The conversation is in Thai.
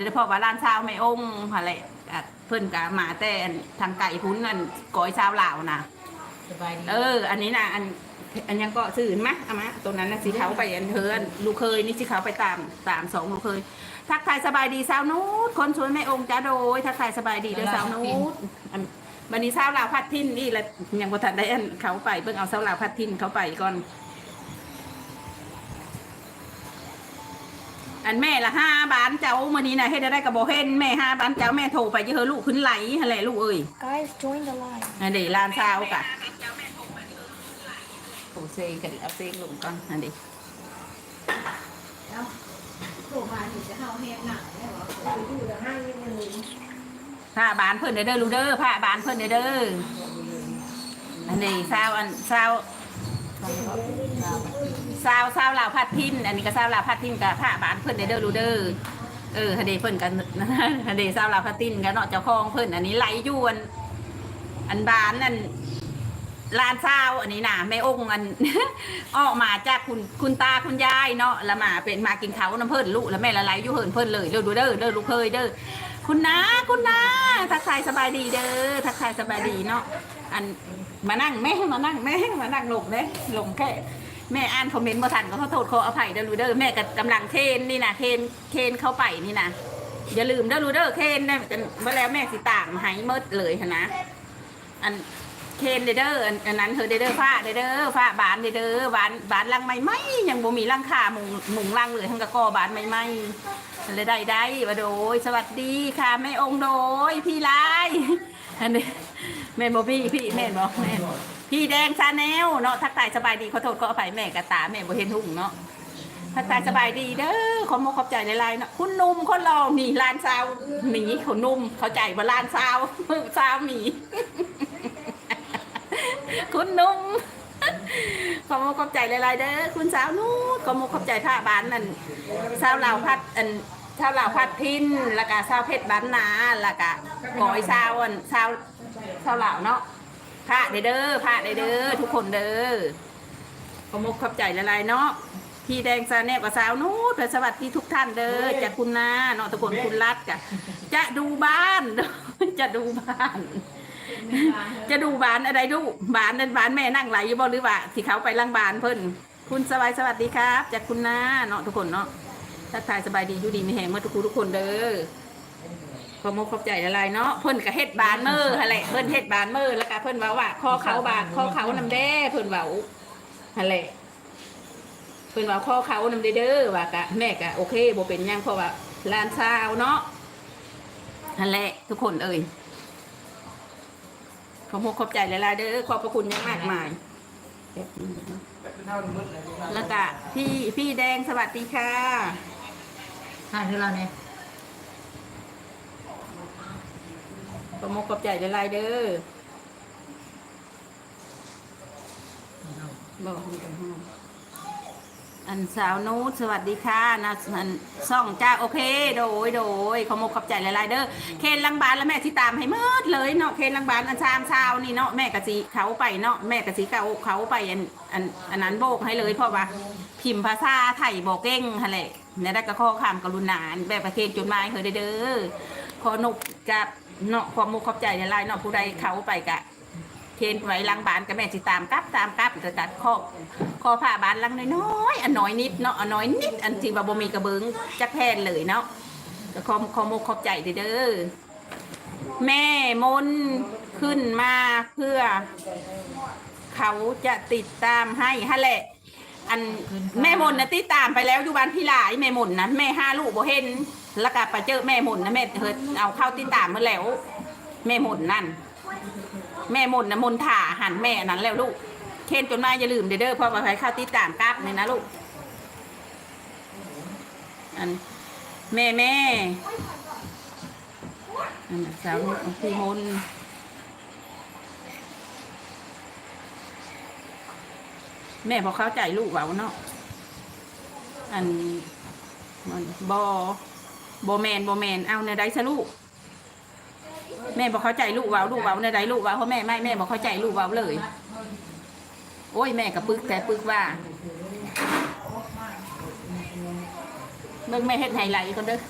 โดยเฉพาะว่าร้านเช้าไม่องค์อะไรอะเพิ่นกะมาแต่ทางไก่พุ้นนั่นก้อยเช้าลาวนะสบายดีเออ อันนี้นะอันอันยังก็สื่อมะเอามาตัวนั้นนะสีขาวไปอันเทินลูกเคยนี่สีขาวไปตามตามสองลูกเคย ทักทายสบายดีสาวนูดคนสวยแม่องค์จ้าโดย ทักทายสบายดีเด้อสาวนูดอันบันนี้สาวลาวพัดทินนี่แหละยังบ่ทันได้อันเขาไปเบิ่งเอาสาวลาวพัดทินเขาไปก่อน อันแม่ละห้าบานเจ้ามื้อนี้นะเฮ็ดได้กับบ่เห็นแม่ห้าบานเจ้าแม่โทรไปจะเฮอลูกขึ้นไหลหั่นแหละลูกเอ้ย Guys, join the line. อันเดลานซาวกะโอ้เซกันเอาเซงลงก่อนอันเดผ้าบานเพิ่นเด้อเด้อลูกเด้อผ้าบานเพิ่นเด้อเด้ออันนี้ซาวอันซาว ซาวซาวลาวพัดทินอันนี้ก็ซาวลาวพัดทินกับผ้าบานเพิ่นเดอเด้อลูเด้อเออฮเดเพิ่นกันฮเดซาวลาวพัดทินกันเนาะเจ้าของเพิ่นอันนี้ไหลยวน อันบานนั่นลานเศร้าอันนี้นะแม่องค์อันออกมาจากคุณคุณตาคุณยายเนาะแล้วมาเป็นมากินเขาน้ำเพิ่นลูกแล้วแม่ละลายยู่เหินเพิ่นเลยเด้อดูเด้อเด้อลูกเคยเด้อคุณน้าคุณน้าทักทายสบายดีเด้อทักทายสบายดีเนาะอันมานั่งแม่มานั่งแม่มานั่งลงเด้ลงแค่ แม่อ่านคอมเมนต์มาทันก็ขอโทษขออภัยเด้อลูเด้อแม่ก็กำลังเทรนนี่นะเทรนเทรนเข้าไปนี่นะอย่าลืมเด้อลูเด้อเทรนได้เมื่อแล้วแม่สิต่างมาให้เมิดเลยหั้นนะอันเคนเด้อเด้ออันอันนั้นเธอเด้อเด้อฟ้าเด้อเด้อฟ้าบานเด้อเด้อบานบานลังไม่ไหมยังบ่มีลังคามุงมุงลังเลยทั้งกะกอบานไม่ไหมเลยได้ได้มาโดย สวัสดีค่ะแม่องค์โดยพี่ลายอันนี้แม่บ่พี่พี่แม่บ่แม่ พี่แดงชาแนลเนาะทักทายสบายดีขอโทษขออภัยแม่กระตาแม่บ่เห็นหุ่งเนาะทักทายสบายดีเด้อขอมขอบใจหลายๆเนาะคุณนุ่มคนรอนี่ลานซาวหมีเขานุ่มเขาใจว่าลานซาวซาวหมีคุณนุ่มขอมขอบใจหลายๆเด้อคุณสาวนู้ขอมขอบใจผ้าบานนั่นสาวเหล่าพัดอันสาวเหล่าพัดพินแล้วก็สาวเพชรบ้านนาแล้วก็กอยสาวอันสาวสาวเหล่าเนาะ ผ้าเด้อเด้อผ้าเด้อทุกคนเด้อขอมขอบใจหลายเนาะพี่แดงซาแนบกับสาวนู้ดสวัสดีทุกท่านเด้อจากคุณนาเนาะทุกคนคุณรัดกะจะดูบ้านจะดูบ้าน จะดูบ้านอะไรดูบ้านนั่นบ้านแม่นั่งไหลอยู่บ่หรือว่าที่เขาไปล่างบ้านเพิ่นคุณสบายสวัสดีครับจากคุณนาเนาะทุกคนเนาะทักทายสบายดีอยู่ดีมีแหงเมื่อทุกคนทุกคนเด้อ ขอมกขอบใจอะไรเนาะเพิ่นก็เฮ็ดบานเมื่ออะไรเพิ่นเฮ็ดบานเมื่อแล้วก็เพิ่นว้าว่าข้อเขาบานข้อเขานำแด้เพิ่นว้าอะไรเพิ่นว้าข้อเขานำเด้เด้อว่ากะแม่กะโอเคบ่เป็นหยังเพราะว่าลานซาวเนาะนั่นแหละทุกคนเอ่ยขอบคุณขอบใจหลายๆเด้อขอบพระคุณอยังมากมายแล้วก็พี่พี่แดงสวัสดีค่ะห่านคือเราเนี่ย ขอบคุณขอบใจหลายเด้อบอกคุณกันห้องอันสาวนูตสวัสดีค่ะนะอันซ่องจ้าโอเค โดยโดยขอมกขอบใจหลายๆเด้อเคนลังบานแล้วแม่ที่ตามให้มืดเลยเนาะเคนลังบานอันชามชาวนี่เนาะแม่กะสีเขาไปเนาะแม่กะสีเขาเขาไปอันอันอันนั้นโบกให้เลยเพราะว่าพิมพ์ภาษาไทยบอกเก่งฮะแหละเนี่ยได้ก็ข้อความกรุณาแบบประเทศจดหมายเฮยเด้อขอนกกับ เนาะความมุกขอบใจหลายๆเนาะผู้ใดเขาไปกะเคนไว้ลังบานกับแม่สิตามกลับตามกลับจะตัดข้อข้อผ้าบานลังน้อยๆอันน้อยนิดเนาะอันน้อยนิดอันที่ว่าบ่มีกระเบิงจักแพนเลยเนาะก็ขอขอมุกขอบใจเด้อแม่มนขึ้นมาเพื่อ เขาจะติดตามให้ฮะแหละ อันแม่มนนะติดตามไปแล้วอยู่บ้านพี่หลายแม่มนนะแม่ห้าลูกบ่เห็น แล้วก็ไปเจอแม่มนนะแม่เฮิดเอาเข้าติดตามมาแล้ว แม่มนนั่น แม่มนนะมนถ่าหันแม่นั้นแล้วลูกเคนจนมาอย่าลืมเด้อเด้อเพราะว่าไปเข้าติดตามกราบนี่นะลูกอันแม่แม่อันน่ะสาวพี่มน แม่พอเข้าใจลูกเว้าเนาะอันมันบอบอแมนบอแมนเอาในใดซะลูก แม่บอกเข้าใจลูกเว้าลูกเว้าในใดลูกเว้าเพราะแม่ไม่แม่บอกเข้าใจลูกเว้าเลย โอ้ยแม่กับปึกแต่ปึกว่าเบิ่งแม่เฮ็ดไฮไลท์ก่อนเด้อ